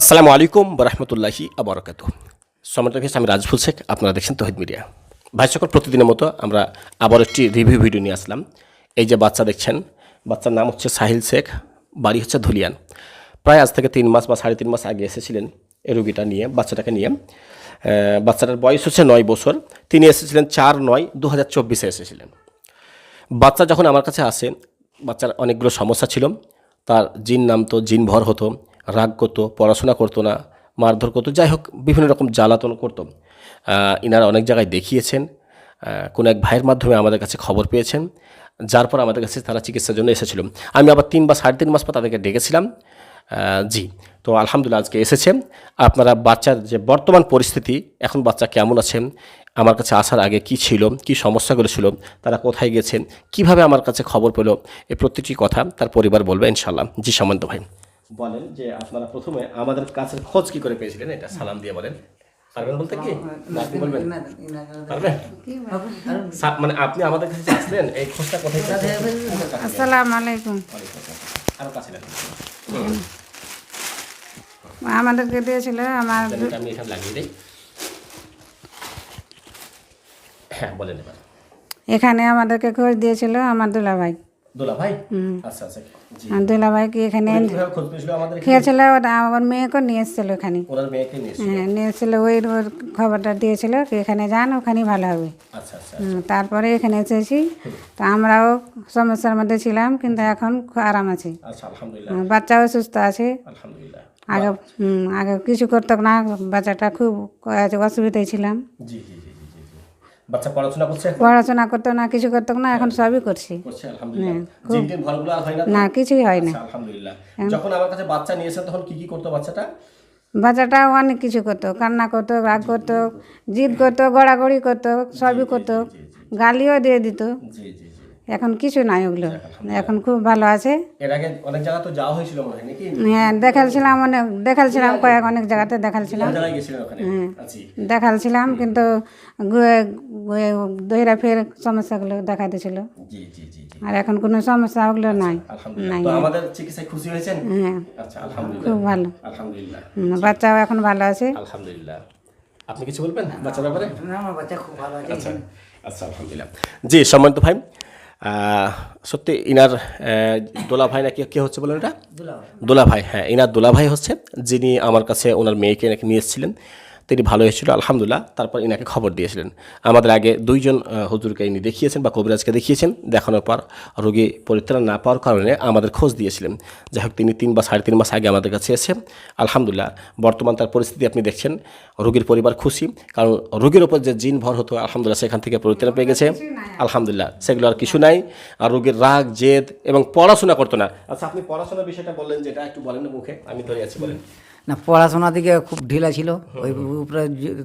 আসসালামু আলাইকুম বরহমতুল্লাহি আবরকাত সম্রাট ভিস আমি রাজফুল শেখ, আপনারা দেখছেন তহিদ মিডিয়া। ভাই সকল, প্রতিদিনের মতো আমরা আবার একটি রিভিউ ভিডিও নিয়ে আসলাম। এই যে বাচ্চা দেখছেন, বাচ্চার নাম হচ্ছে সাহিল শেখ, বাড়ি হচ্ছে ধুলিয়ান। প্রায় আজ থেকে তিন মাস বা সাড়ে তিন মাস আগে এসেছিলেন এই রুগীটা নিয়ে, বাচ্চাটাকে নিয়ে। বাচ্চাটার বয়স হচ্ছে নয় বছর। তিনি এসেছিলেন চার নয় দু হাজার চব্বিশে এসেছিলেন। বাচ্চা যখন আমার কাছে আসে, বাচ্চার অনেকগুলো সমস্যা ছিল। তার জিন নামতো জিন ভর হতো। রাগ করতো, পড়াশোনা করতো না, মারধর করতো, যাই হোক, বিভিন্ন রকম জ্বালাতন করতো। ইনারা অনেক জায়গায় দেখিয়েছেন কোনো এক ভাইয়ের মাধ্যমে আমাদের কাছে খবর পেয়েছেন, যার পর আমাদের কাছে তারা চিকিৎসার জন্য এসেছিল। আমি আবার তিন বা সাড়ে তিন মাস পর তাদেরকে ডেকেছিলাম। জি, তো আলহামদুলিল্লাহ আজকে এসেছেন আপনারা বাচ্চার যে বর্তমান পরিস্থিতি, এখন বাচ্চা কেমন আছেন আমার কাছে আসার আগে কি ছিল, কি সমস্যাগুলো ছিল, তারা কোথায় গেছেন, কীভাবে আমার কাছে খবর পেল এই প্রত্যেকটি কথা তার পরিবার বলবে ইনশাল্লাহ জি, সামন্ত ভাই। বলেন যে আপনারা প্রথমে আমাদের কাছের খোঁজ কি করে পেয়েছিলেন? এটা সালাম দিয়ে বলেন। পারবেন বলতে কি? বলবেন। পারবেন? মানে আপনি আমাদের কাছে আসলেন এই খোঁজটা কোথায়? আসসালামু আলাইকুম। আরও কাছে আমাদেরকে দিয়েছিল আমার আমি এখানে লাগিয়ে দিই। হ্যাঁ বলেন এবার। এখানে আমাদেরকে খোঁজ দিয়েছিল আমার দুলাভাই। আচ্ছা আচ্ছা দুলাভাইকে এখানে? খেয়েছিল? আমার মেয়েকে নিয়ে এসেছিল এখানে। হ্যাঁ নিয়ে এসেছিল ওই খবরটা দিয়েছিল কি এখানে যান ওখানেই ভালো হবে। আচ্ছা তারপরে এখানে এসেছি। তো আমরাও সমস্যার মধ্যে ছিলাম কিন্তু এখন খুব আরাম আছি। বাচ্চাও সুস্থ আছে। আগে আগে কিছু করতো না বাচ্চাটা খুব অসুবিধায় ছিলাম। জি জি। বাচ্চা পড়াশোনা করছে পড়াশোনা করতো না কিছু করতো না এখন সবই করছি। আলহামদুলিল্লাহ। হয় না না কিছুই হয় না। আচ্ছা, আলহামদুলিল্লাহ। যখন আমার কাছে বাচ্চা নিয়েছেন তখন কি কি করতো বাচ্চাটা? বাচ্চাটা অনেক কিছু করতো। কান্না করতো রাগ করতো জিদ করতো গড়াগড়ি করতো সবই করতো। গালিও দিয়ে দিত। জি জি। এখন কিছু নাই ওগুলো। এখন খুব ভালো আছে। এর আগে অনেক জায়গা তো যাওয়া হয়েছিল মনে হয় নাকি? হ্যাঁ দেখালছিলাম অনেক দেখালছিলাম কয়েক অনেক জায়গাতে দেখালছিলাম। আচ্ছা দেখালছিলাম কিন্তু দহিরা ফের সমস্যাগুলো দেখা দিয়েছিল। জি জি জি জি। আর এখন কোনো সমস্যা ওগুলো নাই। আলহামদুলিল্লাহ। তো আমাদের চিকিৎসায় খুশি হয়েছেন? হ্যাঁ আচ্ছা খুব ভালো। আলহামদুলিল্লাহ। বাচ্চাও এখন ভালো আছে। আলহামদুলিল্লাহ। আপনি কিছু বলবেন বাচ্চার ব্যাপারে? আমার বাচ্চা খুব ভালো আছে। আচ্ছা আচ্ছা আলহামদুলিল্লাহ। জি সম্মানিত ভাই সত্যি ইনার দোলা ভাই নাকি কে হচ্ছে বলেন এটা? দোলা ভাই হ্যাঁ ইনার দোলা ভাই হচ্ছে যিনি আমার কাছে ওনার মেয়েকে নাকি নিয়ে এসেছিলেন। তিনি ভালো হয়েছিল আলহামদুলিল্লাহ। তারপর ইনাকে খবর দিয়েছিলেন। আমাদের আগে দুইজন হুজুরকে ইনি দেখিয়েছেন বা কবিরাজকে দেখিয়েছেন। দেখানোর পর রোগী পরিত্রাণ না পাওয়ার কারণে আমাদের খোঁজ দিয়েছিলেন। যাই হোক তিনি তিন বা সাড়ে তিন মাস আগে আমাদের কাছে এসে আলহামদুলিল্লাহ বর্তমান তার পরিস্থিতি আপনি দেখছেন রোগীর পরিবার খুশি। কারণ রোগীর ওপর যে জিন ভর হতো আলহামদুলিল্লাহ সেখান থেকে পরিত্রাণ পেয়ে গেছে। আলহামদুলিল্লাহ সেগুলো আর কিছু নাই। আর রোগীর রাগ জেদ এবং পড়াশোনা করতো না। আচ্ছা আপনি পড়াশোনার বিষয়টা বললেন যেটা একটু বলেন মুখে আমি ধরে আছি বলেন। না পড়াশোনা দিকে খুব ঢিলা ছিল ওই উপরে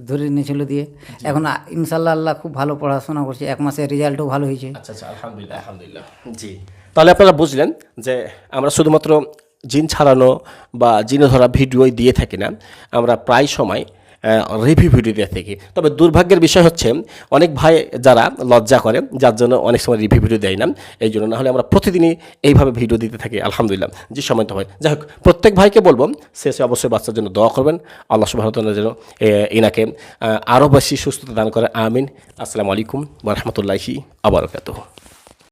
ধরে নিয়েছিল দিয়ে। এখন ইনশাল্লাহ আল্লাহ খুব ভালো পড়াশোনা করছে এক মাসের রেজাল্টও ভালো হয়েছে। আচ্ছা আচ্ছা আলহামদুলিল্লাহ আলহামদুলিল্লাহ। জি। তাহলে আপনারা বুঝলেন যে আমরা শুধুমাত্র জিন ছাড়ানো বা জিনে ধরা ভিডিওই দিয়ে থাকি না আমরা প্রায় সময় রিভিউ ভিডিও দিয়ে থাকি। তবে দুর্ভাগ্যের বিষয় হচ্ছে, অনেক ভাই যারা লজ্জা করে, যার জন্য অনেক সময় রিভিউ ভিডিও দেয় না, এই জন্য না হলে আমরা প্রতিদিনই এইভাবে ভিডিও দিতে থাকি, আলহামদুলিল্লাহ। যে সময় তো হয়। যাই হোক, প্রত্যেক ভাইকে বলব, শেষে অবশ্যই বাচ্চার জন্য দোয়া করবেন। আল্লাহ সুবাহ যেন এনাকে আরও বেশি সুস্থতা দান করে, আমিন। আসসালামু আলাইকুম রহমতুল্লাহি আবরকাত